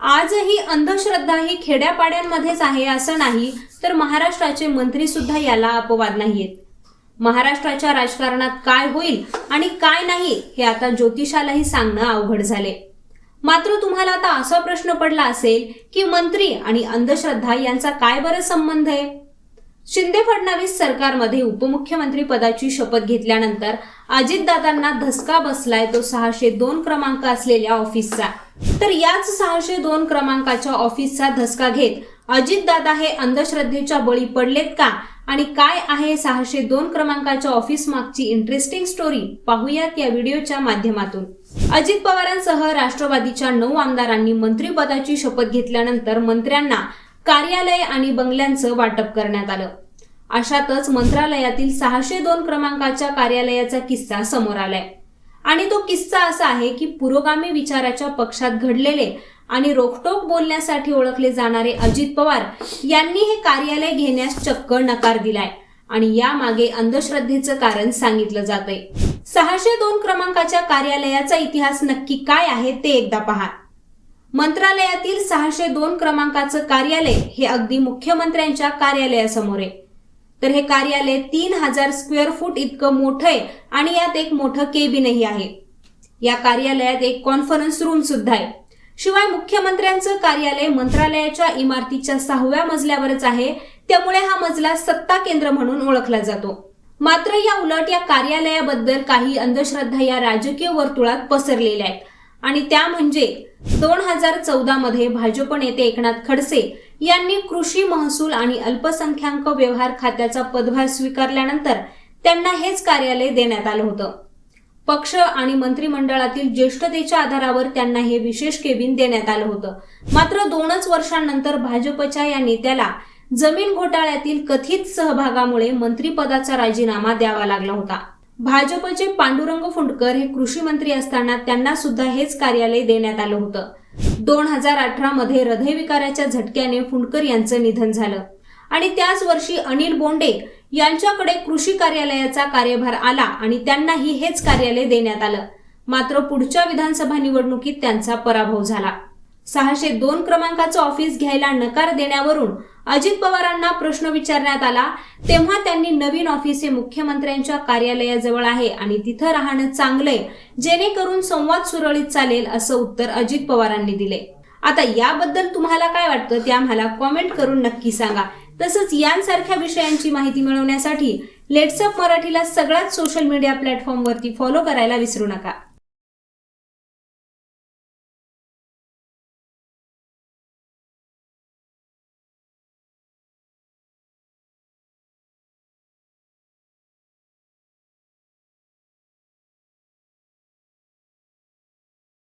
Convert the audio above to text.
आजही अंधश्रद्धा ही खेड्यापाड्यांमध्येच आहे असं नाही तर महाराष्ट्राचे मंत्री सुद्धा याला अपवाद नाहीयेत. महाराष्ट्राच्या राजकारणात काय होईल आणि काय नाही हे आता ज्योतिषालाही सांगणं अवघड झाले. मात्र तुम्हाला आता असा प्रश्न पडला असेल की मंत्री आणि अंधश्रद्धा यांचा काय बरं संबंध आहे? शिंदे फडणवीस सरकारमध्ये उपमुख्यमंत्री पदाची शपथ घेतल्यानंतर अजितदादांना धसका बसलाय तो सहाशे दोन क्रमांक असलेल्या ऑफिसचा. तर याच सहाशे दोन क्रमांकाच्या ऑफिसचा धसका घेत अजितदादा हे अंधश्रद्धेच्या बळी पडलेत का? आणि काय आहे सहाशे दोन क्रमांकाच्या ऑफिस मागची इंटरेस्टिंग स्टोरी पाहूयात या व्हिडिओच्या माध्यमातून. अजित पवारांसह राष्ट्रवादीच्या नऊ आमदारांनी मंत्रिपदाची शपथ घेतल्यानंतर मंत्र्यांना कार्यालय आणि बंगल्यांचं वाटप करण्यात आलं. अशातच मंत्रालयातील सहाशे दोन क्रमांकाच्या कार्यालयाचा किस्सा समोर आलाय. आणि तो किस्सा असा आहे की पुरोगामी विचाराच्या पक्षात घडलेले आणि रोखटोक बोलण्यासाठी ओळखले जाणारे अजित पवार यांनी हे कार्यालय घेण्यास चक्क नकार दिलाय आणि यामागे अंधश्रद्धेचं कारण सांगितलं जातंय. सहाशे दोन क्रमांकाच्या कार्यालयाचा इतिहास नक्की काय आहे ते एकदा पहा. मंत्रालयातील सहाशे दोन क्रमांकाचं कार्यालय हे अगदी मुख्यमंत्र्यांच्या कार्यालयासमोर आहे. तर हे कार्यालय तीन हजार स्क्वेअर फूट इतकं मोठं आहे आणि यात एक मोठं केबिनही आहे. या कार्यालयात एक कॉन्फरन्स रूम सुद्धा आहे. शिवाय मुख्यमंत्र्यांचं कार्यालय मंत्रालयाच्या इमारतीच्या सहाव्या मजल्यावरच आहे. त्यामुळे हा मजला सत्ता केंद्र म्हणून ओळखला जातो. मात्र या उलट या कार्यालयाबद्दल काही अंधश्रद्धा या राजकीय वर्तुळात पसरलेल्या आहेत. आणि त्या म्हणजे दोन हजार चौदा मध्ये भाजप नेते एकनाथ खडसे यांनी कृषी महसूल आणि अल्पसंख्याक व्यवहार खात्याचा पदभार स्वीकारल्यानंतर त्यांना हेच कार्यालय देण्यात आलं होतं. पक्ष आणि मंत्रिमंडळातील ज्येष्ठतेच्या आधारावर त्यांना हे विशेष केबिन देण्यात आलं होतं. मात्र दोनच वर्षांनंतर भाजपच्या या नेत्याला जमीन घोटाळ्यातील कथित सहभागामुळे मंत्रिपदाचा राजीनामा द्यावा लागला होता. भाजपचे पांडुरंग फुंडकर हे कृषी मंत्री असताना त्यांना सुद्धा हेच कार्यालय देण्यात आलं होतं. दोन हजार अठरा मध्ये हृदयविकाराच्या झटक्याने फुंडकर यांचं निधन झालं. आणि त्याच वर्षी अनिल बोंडे यांच्याकडे कृषी कार्यालयाचा कार्यभार आला आणि त्यांनाही हेच कार्यालय देण्यात आलं. मात्र पुढच्या विधानसभा निवडणुकीत त्यांचा पराभव झाला. सहाशे दोन क्रमांकाचं ऑफिस घ्यायला नकार देण्यावरून अजित पवारांना प्रश्न विचारण्यात आला. तेव्हा त्यांनी नवीन ऑफिस हे मुख्यमंत्र्यांच्या कार्यालयाजवळ आहे आणि तिथं राहणं चांगलंय जेणेकरून संवाद सुरळीत चालेल असं उत्तर अजित पवारांनी दिले. आता याबद्दल तुम्हाला काय वाटतं ते आम्हाला कॉमेंट करून नक्की सांगा. तसंच यांसारख्या विषयांची माहिती मिळवण्यासाठी लेट्सअप मराठीला सगळ्याच सोशल मीडिया प्लॅटफॉर्मवरती फॉलो करायला विसरू नका.